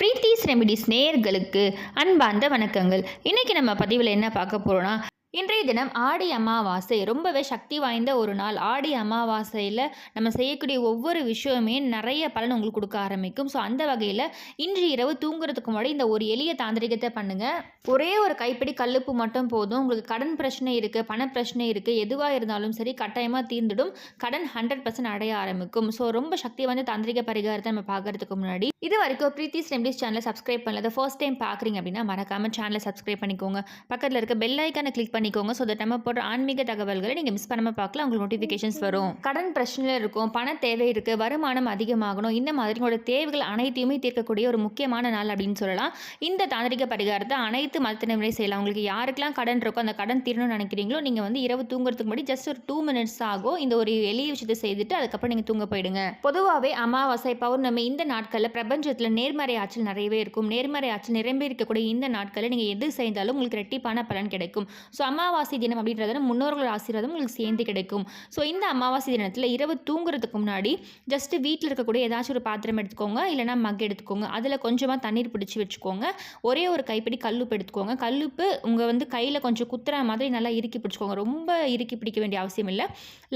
Preethi's remedies நேயர்களுக்கு அன்பார்ந்த வணக்கங்கள். இன்றைக்கி நம்ம பதிவில் என்ன பார்க்க போகிறோன்னா இன்றைய தினம் ஆடி அமாவாசை ரொம்பவே சக்தி வாய்ந்த ஒரு நாள். ஆடி அமாவாசையில் நம்ம செய்யக்கூடிய ஒவ்வொரு விஷயமே நிறைய பலன் உங்களுக்கு கொடுக்க ஆரம்பிக்கும். ஸோ அந்த வகையில் இன்று இரவு தூங்குறதுக்கு முன்னாடி இந்த ஒரு எளிய தாந்திரிகத்தை பண்ணுங்கள் ஒரே ஒரு கைப்பிடி கல்லுப்பு மட்டும் போதும். உங்களுக்கு கடன் பிரச்சனை இருக்குது பண பிரச்சனை இருக்குது எதுவாக இருந்தாலும் சரி கட்டாயமாக தீர்ந்துடும். கடன் ஹண்ட்ரட் பர்சன்ட் அடைய ஆரம்பிக்கும். ஸோ ரொம்ப சக்தி வாய்ந்த தாந்திரிக பரிகாரத்தை நம்ம பார்க்கறதுக்கு முன்னாடி இது வரைக்கும் பிரீத்திஸ் ரெம்டிஸ் சேனலை சப்ஸ்கிரைப் பண்ணல ஃபர்ஸ்ட் டைம் பார்க்குறீங்க அப்படின்னா மறக்காமல் சேனலை சப்ஸ்கிரைப் பண்ணிக்கோங்க. பக்கத்தில் இருக்க பெல் ஐக்கானை கிளிக் பண்ணிக்கோங்க. ஸோ தட் நம்ம போடுற ஆன்மீக தகவல்களை நீங்கள் மிஸ் பண்ணாமல் பார்க்கலாம் உங்களுக்கு நோட்டிஃபிகேஷன்ஸ் வரும். கடன் பிரச்சனையில் இருக்கும். பண தேவை இருக்குது வருமானம் அதிகமாகணும். இந்த மாதிரி உங்களோட தேவைகள் அனைத்தையுமே தீர்க்கக்கூடிய ஒரு முக்கியமான நாள் அப்படின்னு சொல்லலாம். இந்த தாந்திரிக பரிகாரத்தை அனைத்து மதத்தினரை செய்யலாம். உங்களுக்கு யாருக்கெல்லாம் கடன் இருக்கோ அந்த கடன் தீரணும்னு நினைக்கிறீங்களோ நீங்கள் வந்து இரவு தூங்குறதுக்கு முன்னாடி ஜஸ்ட் ஒரு டூ மினிட்ஸ் ஆகும். இந்த ஒரு எளிய விஷயத்தை செய்துட்டு அதுக்கப்புறம் நீங்கள் தூங்க போயிடுங்க. பொதுவாகவே அமாவாசை பௌர்ணமி இந்த நாட்களில் பிரபஞ்சத்தில் நேர்மறை ஆற்றல் நிறையவே இருக்கும். நேர்மறை ஆற்றல் நிரம்பி இருக்கக்கூடிய இந்த நாட்களில் நீங்கள் எது செய்தாலும் உங்களுக்கு ரெட்டிப்பான பலன் கிடைக்கும். ஸோ அமாவாசை தினம் அப்படின்றத முன்னோர்கள் ஆசீர்வாதம் உங்களுக்கு சேர்ந்து கிடைக்கும். ஸோ இந்த அமாவாசை தினத்தில் இரவு தூங்குறதுக்கு முன்னாடி ஜஸ்ட் வீட்டில் இருக்கக்கூடிய ஏதாச்சும் ஒரு பாத்திரம் எடுத்துக்கோங்க இல்லைனா மக் எடுத்துக்கோங்க. அதில் கொஞ்சமாக தண்ணீர் பிடிச்சி வச்சுக்கோங்க. ஒரே ஒரு கைப்பிடி கல்லுப்பு எடுத்துக்கோங்க. கல்லுப்பு உங்கள் வந்து கையில் கொஞ்சம் குத்துற மாதிரி நல்லா இறுக்கி பிடிச்சிக்கோங்க. ரொம்ப இறுக்கி பிடிக்க வேண்டிய அவசியம் இல்லை.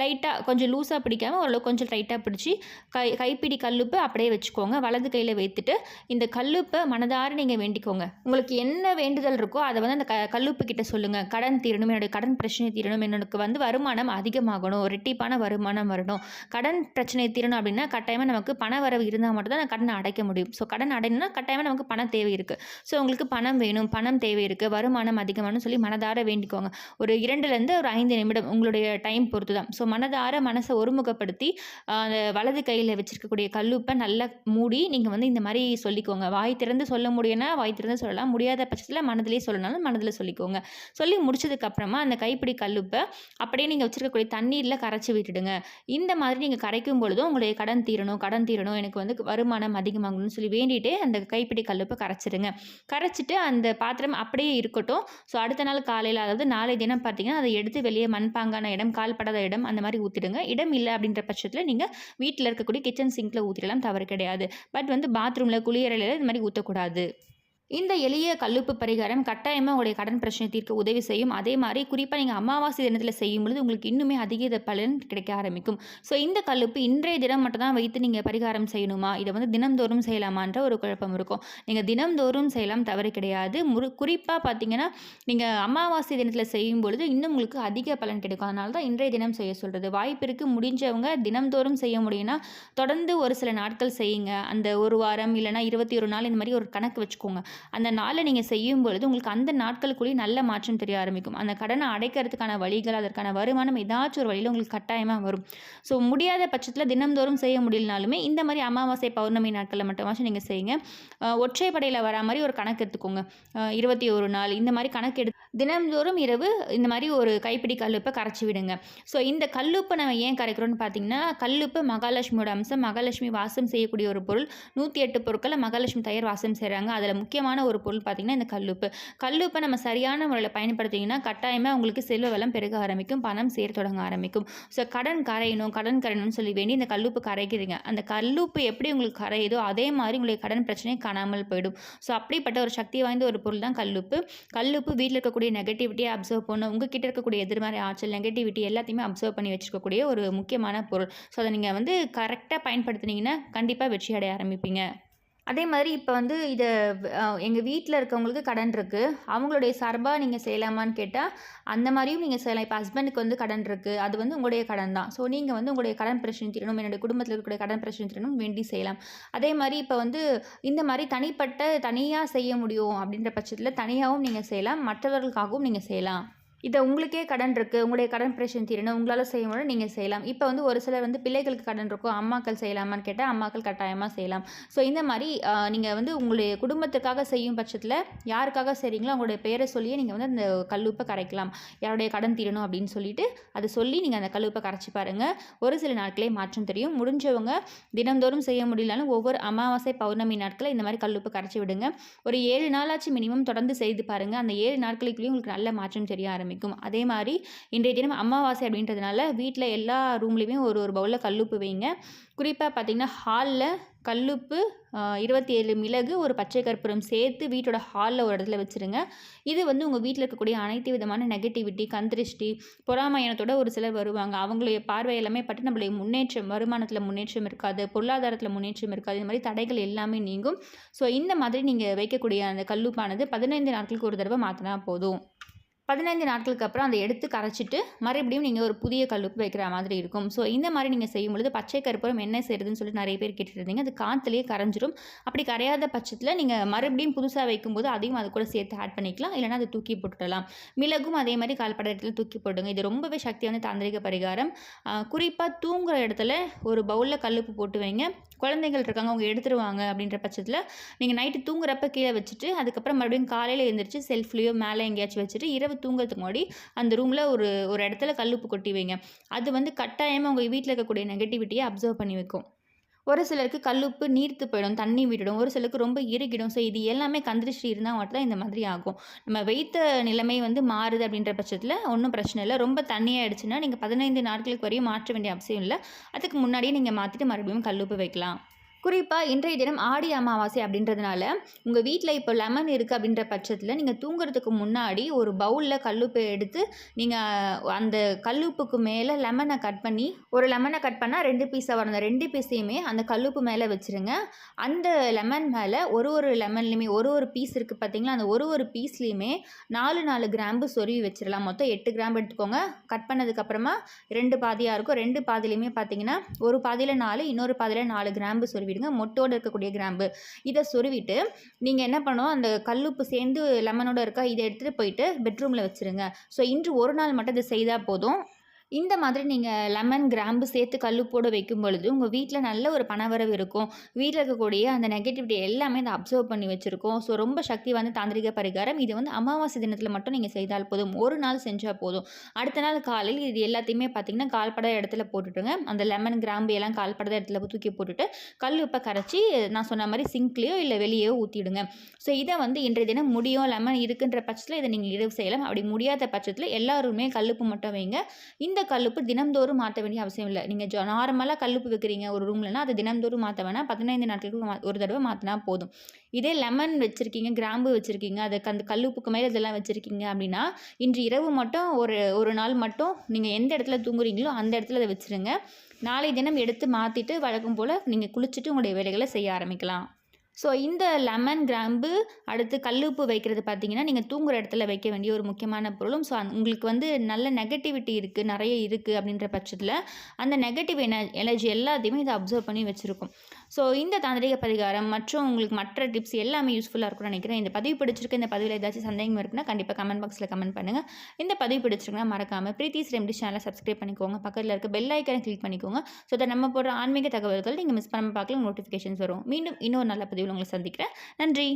லைட்டாக கொஞ்சம் லூஸாக பிடிக்காமல் ஓரளவு கொஞ்சம் லைட்டாக பிடிச்சி கை கைப்பிடி கல்லுப்பு அப்படியே வச்சுக்கோங்க. வலது கையில் வைத்துட்டு இந்த கல்லுப்பை மனதார நீங்கள் வேண்டிக்கோங்க. உங்களுக்கு என்ன வேண்டுதல் இருக்கோ அதை வந்து அந்த க கல்லுப்பு கிட்ட சொல்லுங்கள் கடன் தீரணும் என்னுடைய கடன் பிரச்சனை தீரணும் எனக்கு வந்து வருமானம் அதிகமாகணும் ரெட்டிப்பான வருமானம் வரணும். கடன் பிரச்சனை தீரணும் அப்படின்னா கட்டாயமாக நமக்கு பண வரவு இருந்தால் மட்டும்தான் கடனை அடைக்க முடியும். ஸோ கடன் அடையணும்னா கட்டாயமாக நமக்கு பணம் தேவை இருக்குது ஸோ உங்களுக்கு பணம் வேணும் பணம் தேவை இருக்குது வருமானம் அதிகமானு சொல்லி மனதார வேண்டிக்கோங்க. ஒரு இரண்டுலேருந்து ஒரு ஐந்து நிமிடம் உங்களுடைய டைம் பொறுத்து தான் ஸோ மனதார மனசை ஒருமுகப்படுத்தி அந்த வலது கையில் வச்சிருக்கக்கூடிய கல்லுப்பை நல்லா மூடி நீங்கள் வந்து இந்த மாதிரி சொல்லிக்கோங்க. வாய் திறந்து சொல்ல முடியும்னா வாய் திறந்து சொல்லலாம். முடியாத பட்சத்தில் மனதிலே சொல்லனாலும் மனதில் சொல்லிக்கோங்க. சொல்லி முடிச்சது அப்புறமா அந்த கைப்பிடி கல்லுப்பை அப்படியே நீங்கள் வச்சிருக்கக்கூடிய தண்ணீரில் கரைச்சி விட்டுடுங்க. இந்த மாதிரி நீங்கள் கரைக்கும் பொழுதும் உங்களுடைய கடன் தீரணும் கடன் தீரணும் எனக்கு வந்து வருமானம் அதிகமாகணும்னு சொல்லி வேண்டிட்டு அந்த கைப்பிடி கல்லுப்பை கரைச்சிடுங்க கரைச்சிட்டு அந்த பாத்திரம் அப்படியே இருக்கட்டும். ஸோ அடுத்த நாள் காலையில் அதாவது நாளை தினம் பார்த்தீங்கன்னா அதை எடுத்து வெளியே மண்பாங்கான இடம் கால்படாத இடம் அந்த மாதிரி ஊற்றிடுங்க இடம் இல்லை அப்படின்ற பட்சத்தில் நீங்கள் வீட்டில் இருக்கக்கூடிய கிச்சன் சிங்கில் ஊற்றிடலாம் தவறு கிடையாது. பட் வந்து பாத்ரூமில் குளியறையில் இது மாதிரி ஊற்றக்கூடாது இந்த எளிய கல்லுப்பு பரிகாரம் கட்டாயமாக உங்களுடைய கடன் பிரச்சனை தீர்க்க உதவி செய்யும். அதே மாதிரி குறிப்பாக நீங்கள் அமாவாசை தினத்தில் செய்யும் பொழுது உங்களுக்கு இன்னுமே அதிக பலன் கிடைக்க ஆரம்பிக்கும். ஸோ இந்த கல்லுப்பு இன்றைய தினம் மட்டும் தான் வைத்து நீங்கள் பரிகாரம் செய்யணுமா? இதை வந்து தினம்தோறும் செய்யலாமான்ற ஒரு குழப்பம் இருக்கும். நீங்கள் தினம்தோறும் செய்யலாம் தவறு கிடையாது. முரு குறிப்பாக பார்த்தீங்கன்னா நீங்கள் அமாவாசை தினத்தில் செய்யும் பொழுது இன்னும் உங்களுக்கு அதிக பலன் கிடைக்கும். அதனால தான் இன்றைய தினம் செய்ய சொல்கிறது வாய்ப்பிற்கு முடிஞ்சவங்க தினம்தோறும் செய்ய முடியும்னா தொடர்ந்து ஒரு சில நாட்கள் செய்யுங்க. அந்த ஒரு வாரம் இல்லைனா இருபத்தி ஒரு நாள் இந்த மாதிரி ஒரு கணக்கு வச்சுக்கோங்க. அந்த நாளில் நீங்கள் செய்யும் பொழுது உங்களுக்கு அந்த நாட்களுக்குள்ளேயே நல்ல மாற்றம் தெரிய ஆரம்பிக்கும். அந்த கடனை அடைக்கிறதுக்கான வழிகள் அதற்கான வருமானம் ஏதாச்சும் ஒரு வழியில் உங்களுக்கு கட்டாயமாக வரும். ஸோ முடியாத பட்சத்தில் தினம்தோறும் செய்ய முடியலனாலுமே இந்த மாதிரி அமாவாசை பௌர்ணமி நாட்களில் மட்டுமாச்சும் நீங்கள் செய்யுங்க. ஒற்றைப்படையில் வரா மாதிரி ஒரு கணக்கு எடுத்துக்கோங்க. இருபத்தி ஒரு நாள் இந்த மாதிரி கணக்கு எடுத்து தினம்தோறும் இரவு இந்த மாதிரி ஒரு கைப்பிடி கல்லுப்பை கரைச்சி விடுங்க. ஸோ இந்த கல்லுப்பை நம்ம ஏன் கரைக்கிறோம்னு பார்த்தீங்கன்னா கல்லுப்பு மகாலட்சுமியோட அம்சம் மகாலட்சுமி வாசம் செய்யக்கூடிய ஒரு பொருள். நூற்றி எட்டு பொருட்களை மகாலட்சுமி தயார் வாசம் செய்கிறாங்க அதில் முக்கியமான ஒரு பொருள் பார்த்திங்கன்னா இந்த கல்லுப்பு. கல்லுப்பை நம்ம சரியான முறையில் பயன்படுத்திங்கன்னா கட்டாயமாக உங்களுக்கு செல்வ வளம் பெருக ஆரம்பிக்கும் பணம் சேர தொடங்க ஆரம்பிக்கும். ஸோ கடன் கரையணும் கடன் கரையணும்னு சொல்லி வேண்டி இந்த கல்லுப்பு கரைக்கிறீங்க. அந்த கல்லுப்பு எப்படி உங்களுக்கு கரையுதோ அதே மாதிரி உங்களுக்கு கடன் பிரச்சனை காணாமல் போயிடும். ஸோ அப்படிப்பட்ட ஒரு சக்தி வாய்ந்த ஒரு பொருள் தான் கல்லுப்பு. கல்லுப்பு வீட்டில் இருக்கக்கூடிய நெகட்டிவிட்டியை அப்சர்வ் பண்ணும் உங்ககிட்ட இருக்கக்கூடிய எதிர்மறை ஆற்றல் நெகட்டிவிட்டி எல்லாத்தையுமே அப்சர்வ் பண்ணி வச்சுருக்கக்கூடிய ஒரு முக்கியமான பொருள். ஸோ அதை நீங்கள் வந்து கரெக்டாக பயன்படுத்தினீங்கன்னா கண்டிப்பாக வெற்றி அடைய ஆரம்பிப்பீங்க. அதே மாதிரி இப்போ வந்து இதை எங்கள் வீட்டில் இருக்கவங்களுக்கு கடன் இருக்குது அவங்களுடைய சார்பாக நீங்கள் செய்யலாமான்னு கேட்டால் அந்த மாதிரியும் நீங்கள் செய்யலாம். இப்போ ஹஸ்பண்டுக்கு வந்து கடன் இருக்குது அது வந்து உங்களுடைய கடன் தான். ஸோ நீங்கள் வந்து உங்களுடைய கடன் பிரச்சனை தீரணும். என்னுடைய குடும்பத்தில் இருக்கக்கூடிய கடன் பிரச்சனை தீரணும் வேண்டி செய்யலாம். அதே மாதிரி இப்போ வந்து இந்த மாதிரி தனிப்பட்ட தனியாக செய்ய முடியும் அப்படின்ற பட்சத்தில் தனியாகவும் நீங்கள் செய்யலாம். மற்றவர்களுக்காகவும் நீங்கள் செய்யலாம். இதை உங்களுக்கே கடன் இருக்குது உங்களுடைய கடன் பிரச்சனை தீரணும் உங்களால் செய்ய முடியும் நீங்கள் செய்யலாம். இப்போ வந்து ஒரு சிலர் வந்து பிள்ளைகளுக்கு கடன் இருக்கும் அம்மாக்கள் செய்யலாமான்னு கேட்டால் அம்மாக்கள் கட்டாயமாக செய்யலாம். ஸோ இந்த மாதிரி நீங்கள் வந்து உங்களுடைய குடும்பத்துக்காக செய்யும் பட்சத்தில் யாருக்காக செய்கிறீங்களோ அவங்களுடைய பெயரை சொல்லியே நீங்கள் வந்து அந்த கல்லுப்பை கரைக்கலாம். யாருடைய கடன் தீரணும் அப்படின்னு சொல்லிட்டு அதை சொல்லி நீங்கள் அந்த கல்லுப்பை கரைச்சி பாருங்கள் ஒரு சில நாட்களே மாற்றம் தெரியும். முடிஞ்சவங்க தினம்தோறும் செய்ய முடியலனாலும் ஒவ்வொரு அமாவாசை பௌர்ணமி நாட்களில் இந்த மாதிரி கல்லுப்பு கரைச்சி விடுங்க. ஒரு ஏழு நாளாச்சு மினிமம் தொடர்ந்து செய்து பாருங்கள் அந்த ஏழு நாட்களுக்குள்ளேயும் உங்களுக்கு நல்ல மாற்றம் தெரிய ஆரம்பிக்கும். ஆரம்பிக்கும். அதே மாதிரி இன்றைய தினம் அமாவாசை அப்படின்றதுனால வீட்டில் எல்லா ரூம்லேயுமே ஒரு ஒரு பவுலில் கல்லுப்பு வைங்க. குறிப்பாக பார்த்தீங்கன்னா ஹாலில் கல்லுப்பு இருபத்தி ஏழு மிளகு ஒரு பச்சை கற்பூரம் சேர்த்து வீட்டோட ஹாலில் ஒரு இடத்துல வச்சுருங்க. இது வந்து உங்கள் வீட்டில் இருக்கக்கூடிய அனைத்து விதமான நெகட்டிவிட்டி கந்திருஷ்டி பொறாமயணத்தோட ஒரு சிலர் வருவாங்க. அவங்களுடைய பார்வை எல்லாமே பட்டு நம்மளுடைய முன்னேற்றம் வருமானத்தில் முன்னேற்றம் இருக்காது பொருளாதாரத்தில் முன்னேற்றம் இருக்காது. இந்த மாதிரி தடைகள் எல்லாமே நீங்கும். ஸோ இந்த மாதிரி நீங்கள் வைக்கக்கூடிய அந்த கல்லுப்பானது பதினைந்து நாட்களுக்கு ஒரு தடவை மாற்றினா போதும். பதினைந்து நாட்களுக்கு அப்புறம் அதை எடுத்து கரைச்சிட்டு மறுபடியும் நீங்கள் ஒரு புதிய கல்லுப்பு வைக்கிற மாதிரி இருக்கும். ஸோ இந்த மாதிரி நீங்கள் செய்யும் பொழுது பச்சை கருப்பரம் என்ன செய்யுதுன்னு சொல்லிட்டு நிறைய பேர் கேட்டுட்டு இருந்தீங்க அது காற்றுலேயே கரைஞ்சிரும். அப்படி கரையாத பட்சத்தில் நீங்கள் மறுபடியும் புதுசாக வைக்கும்போது அதையும் அது கூட சேர்த்து ஆட் பண்ணிக்கலாம். இல்லைனா அதை தூக்கி போட்டுடலாம். மிளகும் அதே மாதிரி கால்பட இடத்துல தூக்கி போடுங்க. இது ரொம்பவே சக்தியான தாந்திரிக பரிகாரம். குறிப்பாக தூங்குகிற இடத்துல ஒரு பவுலில் கல்லுப்பு போட்டு வைங்க. குழந்தைகள் இருக்காங்க அவங்க எடுத்துருவாங்க அப்படின்ற பட்சத்தில் நீங்கள் நைட்டு தூங்குறப்ப கீழே வச்சுட்டு அதுக்கப்புறம் மறுபடியும் காலையில் எழுந்திரிச்சு செல்ஃப்லேயோ மேலே எங்கேயாச்சும் வச்சுட்டு இரவு தூங்குறதுக்கு முன்னாடி அந்த ரூமில் ஒரு ஒரு இடத்துல கல்லுப்பு கொட்டி வைங்க. அது வந்து கட்டாயமாக உங்கள் வீட்டில் இருக்கக்கூடிய நெகட்டிவிட்டியை அப்சர்வ் பண்ணி வைக்கும். ஒரு சிலருக்கு கல்லுப்பு நீர்த்து போயிடும் தண்ணி விட்டுடும் ஒரு சிலருக்கு ரொம்ப இறுகிடும். ஸோ இது எல்லாமே கந்திருஷ்டி இருந்தால் மட்டும் தான் இந்த மாதிரி ஆகும். நம்ம வைத்த நிலைமை வந்து மாறுது அப்படின்ற பட்சத்தில் ஒன்றும் பிரச்சனை இல்லை. ரொம்ப தண்ணியாக ஆயிடுச்சுன்னா நீங்கள் பதினைந்து நாட்களுக்கு வரையும் மாற்ற வேண்டிய அவசியம் இல்லை. அதுக்கு முன்னாடியே நீங்கள் மாற்றிட்டு மறுபடியும் கல்லுப்பு வைக்கலாம். குறிப்பாக இன்றைய தினம் ஆடி அமாவாசை அப்படின்றதுனால உங்கள் வீட்டில் இப்போ லெமன் இருக்குது அப்படின்ற பட்சத்தில் நீங்கள் தூங்குறதுக்கு முன்னாடி ஒரு பவுலில் கல்லுப்பை எடுத்து நீங்கள் அந்த கல்லுப்புக்கு மேலே லெமனை கட் பண்ணி ஒரு லெமனை கட் பண்ணால் ரெண்டு பீஸாக வரும். அந்த ரெண்டு பீஸையுமே அந்த கல்லுப்பு மேலே வச்சுருங்க. அந்த லெமன் மேலே ஒரு ஒரு லெமன்லேயுமே ஒரு ஒரு பீஸ் இருக்குது பார்த்தீங்களா அந்த ஒரு ஒரு பீஸ்லேயுமே நாலு நாலு கிராம்பு சொருவி வச்சிடலாம் மொத்தம் எட்டு கிராம்பு எடுத்துக்கோங்க. கட் பண்ணதுக்கப்புறமா ரெண்டு பாதியாக இருக்கும். ரெண்டு பாதிலையுமே பார்த்தீங்கன்னா ஒரு பாதியில் நாலு இன்னொரு பாதியில் நாலு கிராம்பு சொருவி சொருவிடுங்க மொட்டோடு இருக்கக்கூடிய கிராம்பு. இதை சொருவிட்டு நீங்கள் என்ன பண்ணணும்? அந்த கல்லுப்பு சேர்ந்து லெமனோட இருக்கா இதை எடுத்துகிட்டு போயிட்டு பெட்ரூமில் வச்சுருங்க. ஸோ இன்று ஒரு நாள் மட்டும் இதை செய்தால் போதும். இந்த மாதிரி நீங்கள் லெமன் கிராம்பு சேர்த்து கல்லுப்போடு வைக்கும் பொழுது உங்கள் வீட்டில் நல்ல ஒரு பணவரவு இருக்கும். வீட்டில் இருக்கக்கூடிய அந்த நெகட்டிவிட்டி எல்லாமே அதை அப்சர்வ் பண்ணி வச்சுருக்கோம். ஸோ ரொம்ப சக்தி வந்து தாந்திரிக பரிகாரம். இது வந்து அமாவாசை தினத்தில் மட்டும் நீங்கள் செய்தால் போதும். ஒரு நாள் செஞ்சால் போதும். அடுத்த நாள் காலையில் இது எல்லாத்தையுமே பார்த்திங்கன்னா கால்பட இடத்துல போட்டுட்டுங்க. அந்த லெமன் கிராம்பு எல்லாம் கால்பட இடத்துல தூக்கி போட்டுட்டு கல் உப்பை கரைச்சி நான் சொன்ன மாதிரி சிங்க்லேயோ இல்லை வெளியேயோ ஊற்றிடுங்க ஸோ இதை வந்து இன்றைய தினம் முடியும். லெமன் இருக்குன்ற பட்சத்தில் இதை நீங்கள் இரவு செய்யலாம். அப்படி முடியாத பட்சத்தில் எல்லாருமே கல்லுப்பு மட்டும் வைங்க. இந்த கல்லுப்பு தினம்தோறும் மாற்ற வேண்டிய அவசியம் இல்லை. நீங்கள் ஜோ நார்மலாக கல்லுப்பு வைக்கிறீங்க ஒரு ரூம்லனா அது தினம்தோறும் மாற்ற வேணாம். பதினைந்து நாட்களுக்கு ஒரு தடவை மாற்றினா போதும். இதே லெமன் வச்சுருக்கீங்க கிராம்பு வச்சுருக்கீங்க அதுக்கு அந்த கல்லுப்புக்கு மேலே இதெல்லாம் வச்சுருக்கீங்க அப்படின்னா இன்று இரவு மட்டும் ஒரு ஒரு நாள் மட்டும் நீங்கள் எந்த இடத்துல தூங்குறீங்களோ அந்த இடத்துல அதை வச்சுருங்க. நாளை தினம் எடுத்து மாற்றிட்டு வழக்கம் போல் நீங்கள் குளிச்சுட்டு உங்களுடைய வேலைகளை செய்ய ஆரம்பிக்கலாம். ஸோ இந்த லெமன் கிராம்பு அடுத்து கல்லுப்பு வைக்கிறது பார்த்தீங்கன்னா நீங்கள் தூங்குற இடத்துல வைக்க வேண்டிய ஒரு முக்கியமான பொருளும் ஸோ உங்களுக்கு வந்து நல்ல நெகட்டிவிட்டி இருக்குது நிறைய இருக்குது அப்படின்ற பட்சத்தில் அந்த நெகட்டிவ் என எனர்ஜி எல்லாத்தையுமே இதை அப்சர்வ் பண்ணி வச்சுருக்கும். ஸோ இந்த தாந்திரிக பரிகாரம் மற்றும் உங்களுக்கு மற்ற டிப்ஸ் எல்லாமே யூஸ்ஃபுல்லாக இருக்கும்னு நினைக்கிறேன். இந்த பதிவு பிடிச்சிருக்கு இந்த பதிவில் ஏதாச்சும் சந்தேகம் இருக்குன்னா கண்டிப்பாக கமெண்ட் பாக்ஸில் கமெண்ட் பண்ணுங்கள் இந்த பதிவு பிடிச்சிருக்குன்னா மறக்காமல் ப்ரீத்திஸ் ரெம்டி சேனலை சப்ஸ்கிரைப் பண்ணிக்கோங்க. பக்கத்தில் இருக்க பெல் ஐக்கனை கிளிக் பண்ணிக்கோங்க. ஸோ அதை நம்ம போடுற ஆன்மீக தகவல்கள் நீங்கள் மிஸ் பண்ணாமல் பார்க்கலாம் நோட்டிஃபிகேஷன்ஸ் வரும். மீண்டும் இன்னொரு நல்ல பதிவில் உங்களை சந்திக்கிறேன். நன்றி!